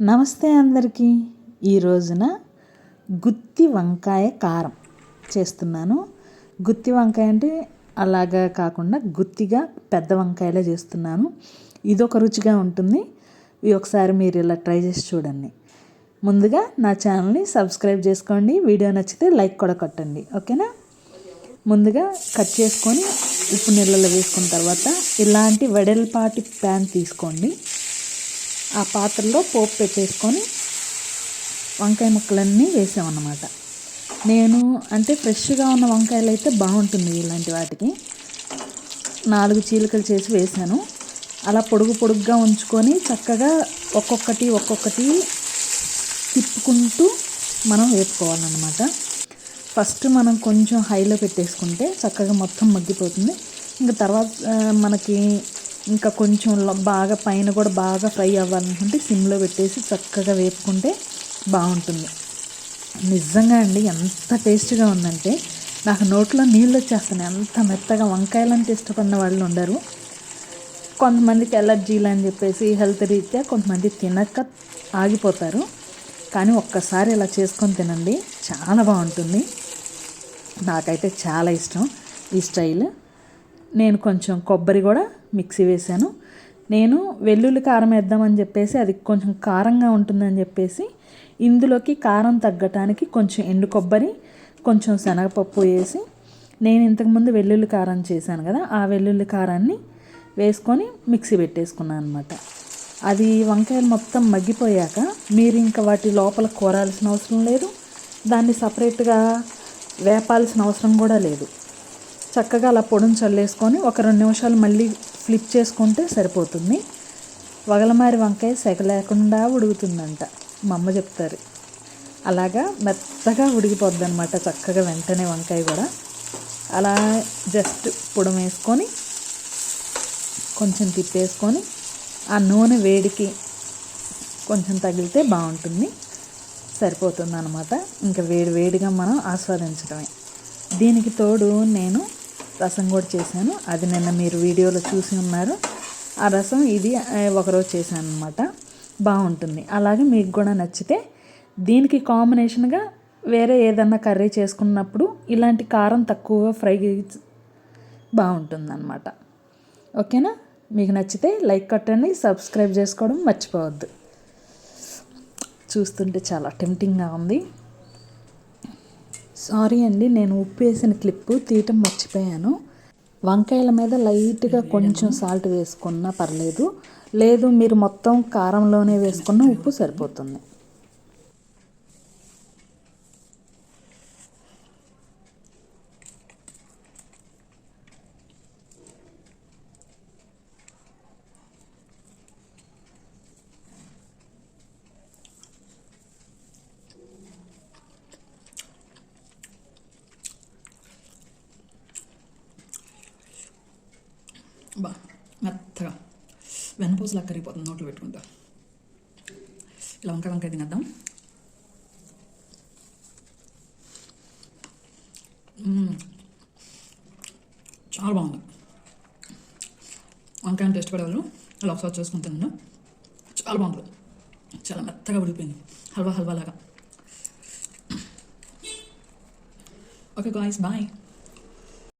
నమస్తే అందరికీ. ఈ రోజున గుత్తి వంకాయ కారం చేస్తున్నాను. గుత్తి వంకాయ అంటే అలాగా కాకుండా గుత్తిగా పెద్ద వంకాయలే చేస్తున్నాను. ఇదొక రుచిగా ఉంటుంది. ఇది ఒకసారి మీరు ఇలా ట్రై చేసి చూడండి. ముందుగా నా ఛానల్ని సబ్స్క్రైబ్ చేసుకోండి. వీడియో నచ్చితే లైక్ కూడా కొట్టండి. ఓకేనా? ముందుగా కట్ చేసుకొని ఉప్పు నీళ్ళలో వేసుకున్న తర్వాత ఇలాంటి వెడల్పాటి ప్యాన్ తీసుకోండి. ఆ పాత్రలో పోపు పెట్టేసుకొని వంకాయ ముక్కలన్నీ వేసామన్నమాట. నేను అంటే ఫ్రెష్గా ఉన్న వంకాయలు అయితే బాగుంటుంది ఇలాంటి వాటికి. నాలుగు చీలికలు చేసి వేసాను. అలా పొడుగు పొడుగ్గా ఉంచుకొని చక్కగా ఒక్కొక్కటి ఒక్కొక్కటి తిప్పుకుంటూ మనం వేపుకోవాలన్నమాట. ఫస్ట్ మనం కొంచెం హైలో పెట్టేసుకుంటే చక్కగా మొత్తం మగ్గిపోతుంది. ఇంకా తర్వాత మనకి ఇంకా కొంచెం బాగా పైన కూడా బాగా ఫ్రై అవ్వాలనుకుంటే సిమ్లో పెట్టేసి చక్కగా వేపుకుంటే బాగుంటుంది. నిజంగా అండి ఎంత టేస్ట్గా ఉందంటే నాకు నోట్లో నీళ్ళు వచ్చేస్తున్నాయి అంత మెత్తగా వంకాయలంటే ఇష్టపడిన వాళ్ళు ఉండరు. కొంతమందికి ఎలర్జీలు అని చెప్పేసి హెల్త్ రీత్యా కొంతమంది తినక ఆగిపోతారు. కానీ ఒక్కసారి ఇలా చేసుకొని తినండి చాలా బాగుంటుంది. నాకైతే చాలా ఇష్టం ఈ స్టైల్. నేను కొంచెం కొబ్బరి కూడా మిక్సీ వేసాను నేను వెల్లుల్లి కారం వేద్దామని చెప్పేసి అది కొంచెం కారంగా ఉంటుందని చెప్పేసి ఇందులోకి కారం తగ్గటానికి కొంచెం ఎండు కొబ్బరి కొంచెం శనగపప్పు వేసి నేను ఇంతకుముందు వెల్లుల్లి కారం చేశాను కదా ఆ వెల్లుల్లి కారాన్ని వేసుకొని మిక్సీ పెట్టేసుకున్నాను అనమాట అది వంకాయలు మొత్తం మగ్గిపోయాక మీరు ఇంకా వాటి లోపల కోరాల్సిన అవసరం లేదు. దాన్ని సపరేట్గా వేపాల్సిన అవసరం కూడా లేదు. చక్కగా అలా పొడిని చల్లేసుకొని ఒక రెండు నిమిషాలు మళ్ళీ ఫ్లిప్ చేసుకుంటే సరిపోతుంది. వగలమారి వంకాయ సెగ లేకుండా ఉడుకుతుందంట. మా అమ్మ చెప్తారు. అలాగా మెత్తగా ఉడికిపోద్ది అనమాట చక్కగా వెంటనే వంకాయ కూడా. అలా జస్ట్ పొడం వేసుకొని కొంచెం తిప్పేసుకొని ఆ నూనె వేడికి కొంచెం తగిలితే బాగుంటుంది. సరిపోతుంది అనమాట ఇంకా వేడి వేడిగా మనం ఆస్వాదించడమే. దీనికి తోడు నేను రసం కూడా చేశాను. అది నిన్న మీరు వీడియోలో చూసి ఉన్నారు. ఆ రసం ఇది ఒకరోజు చేశాను అనమాట బాగుంటుంది. అలాగే మీకు కూడా నచ్చితే దీనికి కాంబినేషన్గా వేరే ఏదన్నా కర్రీ చేసుకున్నప్పుడు ఇలాంటి కారం తక్కువ ఫ్రై బాగుంటుంది అనమాట ఓకేనా? మీకు నచ్చితే లైక్ కొట్టండి సబ్స్క్రైబ్ చేసుకోవడం మర్చిపోవద్దు. చూస్తుంటే చాలా టెంప్టింగ్గా ఉంది. సారీ అండి నేను ఉప్పు వేసిన క్లిప్పు తీయటం మర్చిపోయాను. వంకాయల మీద లైట్గా కొంచెం సాల్ట్ వేసుకున్నా పర్లేదు. లేదు మీరు మొత్తం కారంలోనే వేసుకున్న ఉప్పు సరిపోతుంది. బా మెత్తగా వెన్నపూసలా కరిగిపోతుంది నోట్లో పెట్టుకుంటా. ఇలా వంకాయ వంకాయ తినేద్దాం. చాలా బాగుంది. వంకాయని టేస్ట్ పడేవాళ్ళు అలా ఒకసారి చేసుకుని తిన్నాను. చాలా బాగుంటుంది చాలా మెత్తగా ఉడిపోయింది హల్వా హల్వా లాగా ఓకే గాయస్ బాయ్